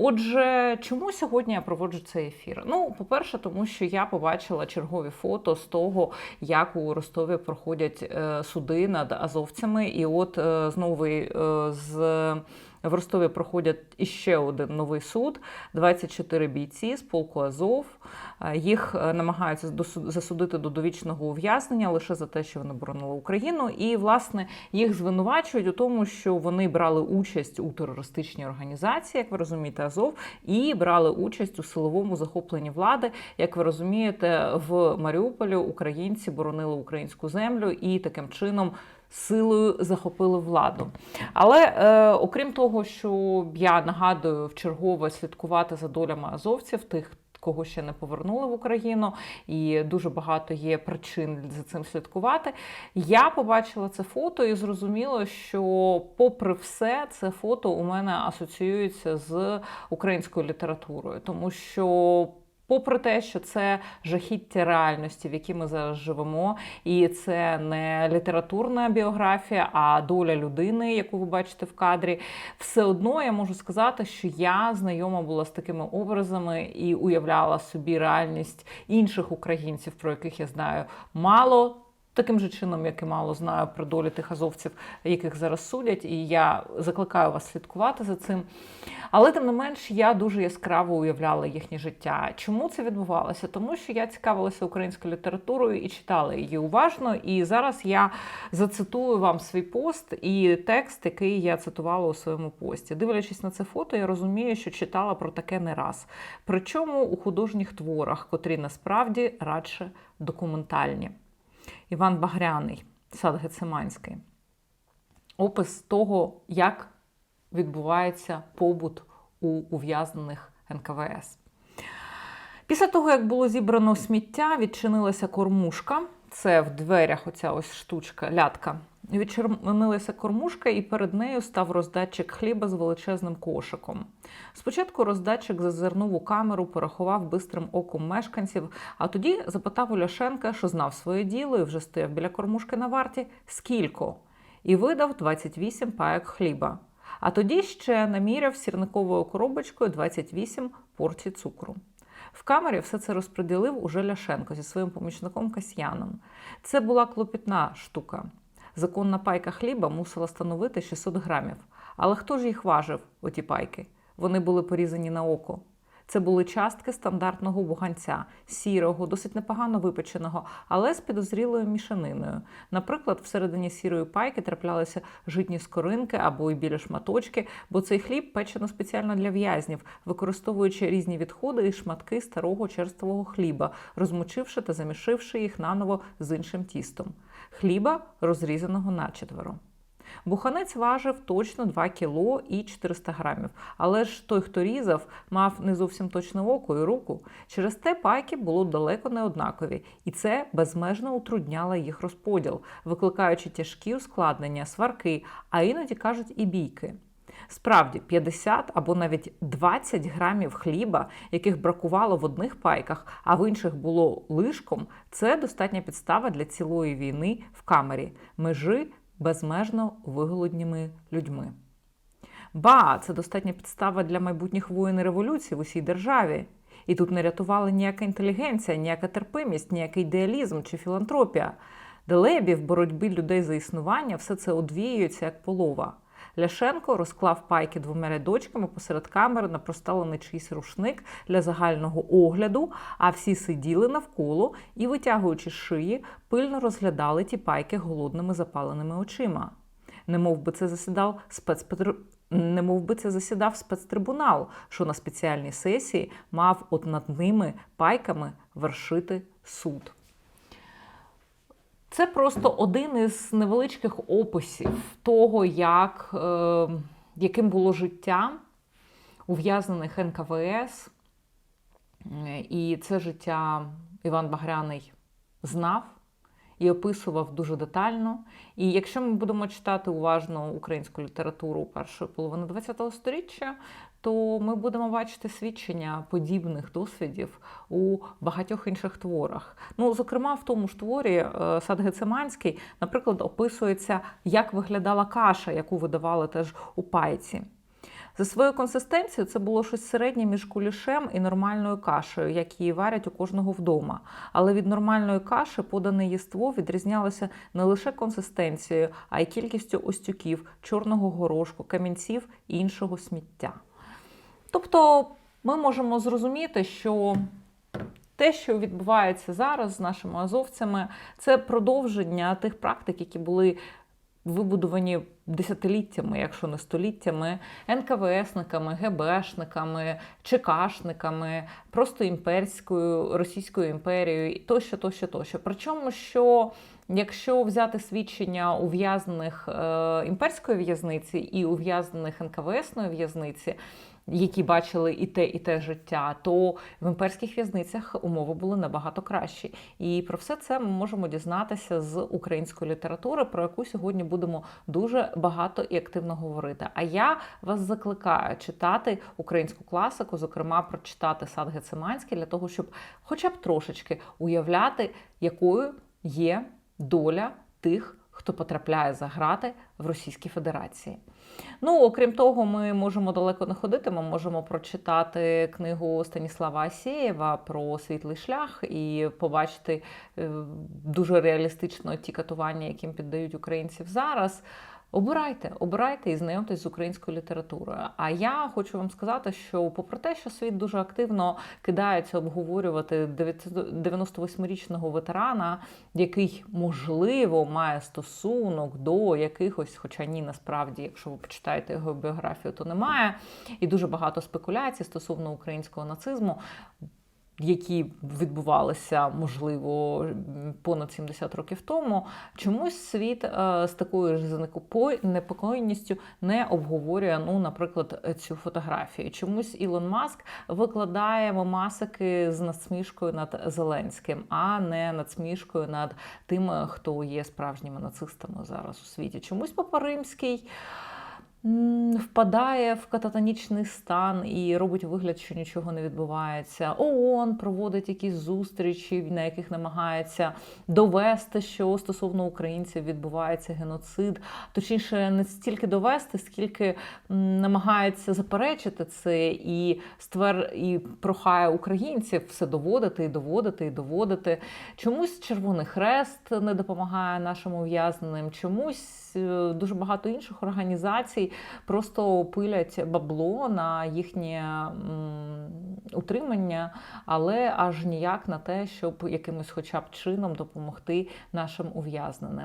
Отже, чому сьогодні я проводжу цей ефір? Ну, по-перше, тому що я побачила чергові фото з того, як у Ростові проходять е, суди над азовцями, і от е, знову е, з. В Ростові проходять іще один новий суд: 24 бійці з полку Азов. Їх е, намагаються засудити до довічного ув'язнення лише за те, що вони боронили Україну. І власне їх звинувачують у тому, що вони брали участь у терористичній організації, як ви розумієте, Азов, і брали участь у силовому захопленні влади. Як ви розумієте, в Маріуполі українці боронили українську землю і таким чином. Силою захопили владу. Але е, окрім того, що я нагадую в чергове слідкувати за долями азовців, тих, кого ще не повернули в Україну, і дуже багато є причин за цим слідкувати. Я побачила це фото і зрозуміла, що, попри все, це фото у мене асоціюється з українською літературою, тому що. Попри те, що це жахіття реальності, в якій ми зараз живемо, і це не літературна біографія, а доля людини, яку ви бачите в кадрі, все одно я можу сказати, що я знайома була з такими образами і уявляла собі реальність інших українців, про яких я знаю мало. Таким же чином, як і мало знаю про долі тих азовців, яких зараз судять, і я закликаю вас слідкувати за цим. Але тим не менш, я дуже яскраво уявляла їхнє життя. Чому це відбувалося? Тому що я цікавилася українською літературою і читала її уважно. І зараз я зацитую вам свій пост і текст, який я цитувала у своєму пості. Дивлячись на це фото, я розумію, що читала про таке не раз. Причому у художніх творах, котрі насправді радше документальні. Іван Багряний, сад Гециманський. Опис того, як відбувається побут у ув'язнених НКВС. Після того, як було зібрано сміття, відчинилася кормушка. Це в дверях оця ось штучка, лятка. Відчинилася кормушка, і перед нею став роздатчик хліба з величезним кошиком. Спочатку роздатчик зазирнув у камеру, порахував бистрим оком мешканців, а тоді запитав у Ляшенка, що знав своє діло і вже стояв біля кормушки на варті, скільки, і видав 28 паяк хліба. А тоді ще наміряв сірниковою коробочкою 28 порцій цукру. В камері все це розподілив уже Ляшенко зі своїм помічником Касьяном. Це була клопітна штука. Законна пайка хліба мусила становити 600 грамів. Але хто ж їх важив, оті пайки? Вони були порізані на око. Це були частки стандартного буганця, сірого, досить непогано випеченого, але з підозрілою мішаниною. Наприклад, всередині сірої пайки траплялися житні скоринки або й білі шматочки, бо цей хліб печено спеціально для в'язнів, використовуючи різні відходи і шматки старого черствого хліба, розмочивши та замішивши їх наново з іншим тістом. Хліба розрізаного начетверо. Буханець важив точно 2 кіло і 400 грамів. Але ж той, хто різав, мав не зовсім точне око і руку. Через те пайки було далеко не однакові, і це безмежно утрудняло їх розподіл, викликаючи тяжкі ускладнення, сварки, а іноді кажуть і бійки. Справді, 50 або навіть 20 грамів хліба, яких бракувало в одних пайках, а в інших було лишком, це достатня підстава для цілої війни в камері, межі безмежно виголодніми людьми. Ба, це достатня підстава для майбутніх воїн і революцій в усій державі. І тут не рятувала ніяка інтелігенція, ніяка терпимість, ніякий ідеалізм чи філантропія. Делебі в боротьбі людей за існування все це одвіюється як полова. Ляшенко розклав пайки двома рядочками посеред камери на просталений чийсь рушник для загального огляду, а всі сиділи навколо і, витягуючи шиї, пильно розглядали ті пайки голодними запаленими очима. Немов би це засідав спецпетр... Немов би це засідав спецтрибунал, що на спеціальній сесії мав от над ними пайками вершити суд. Це просто один із невеличких описів того, як, е, яким було життя ув'язнених НКВС. Е, І це життя Іван Багряний знав і описував дуже детально. І якщо ми будемо читати уважно українську літературу першої половини ХХ століття, то ми будемо бачити свідчення подібних досвідів у багатьох інших творах. Ну, зокрема, в тому ж творі е, Сад Гециманський, наприклад, описується, як виглядала каша, яку видавали теж у пайці. За своєю консистенцією це було щось середнє між кулішем і нормальною кашею, як її варять у кожного вдома. Але від нормальної каші подане єство відрізнялося не лише консистенцією, а й кількістю остюків, чорного горошку, камінців і іншого сміття. Тобто ми можемо зрозуміти, що те, що відбувається зараз з нашими азовцями, це продовження тих практик, які були вибудовані десятиліттями, якщо не століттями, НКВСниками, ГБшниками, ЧКшниками, просто імперською Російською імперією, тощо, тощо, тощо. Причому, що якщо взяти свідчення ув'язнених е, імперської в'язниці і ув'язнених НКВСної в'язниці, які бачили і те, і те життя, то в імперських в'язницях умови були набагато кращі. І про все це ми можемо дізнатися з української літератури, про яку сьогодні будемо дуже багато і активно говорити. А я вас закликаю читати українську класику, зокрема прочитати сад Гециманський, для того, щоб хоча б трошечки уявляти, якою є доля тих, хто потрапляє за грати в Російській Федерації. Ну, окрім того, ми можемо далеко не ходити. Ми можемо прочитати книгу Станіслава Асєєва про світлий шлях і побачити е, дуже реалістично ті катування, яким піддають українців зараз. Обирайте, обирайте і знайомтесь з українською літературою. А я хочу вам сказати, що, попри те, що світ дуже активно кидається обговорювати 98-річного ветерана, який можливо має стосунок до якихось, хоча ні, насправді, якщо ви почитаєте його біографію, то немає. І дуже багато спекуляцій стосовно українського нацизму які відбувалися, можливо, понад 70 років тому, чомусь світ е, з такою ж занепокоєністю не обговорює, ну, наприклад, цю фотографію. Чомусь Ілон Маск викладає мемасики з надсмішкою над Зеленським, а не надсмішкою над тими, хто є справжніми нацистами зараз у світі. Чомусь Папа Римський впадає в кататонічний стан і робить вигляд, що нічого не відбувається. ООН проводить якісь зустрічі, на яких намагається довести, що стосовно українців відбувається геноцид. Точніше, не стільки довести, скільки намагається заперечити це і ствер і прохає українців все доводити і доводити і доводити. Чомусь Червоний Хрест не допомагає нашим ув'язненим, чомусь е, дуже багато інших організацій просто пилять бабло на їхнє утримання, але аж ніяк на те, щоб якимось, хоча б чином допомогти нашим ув'язненим.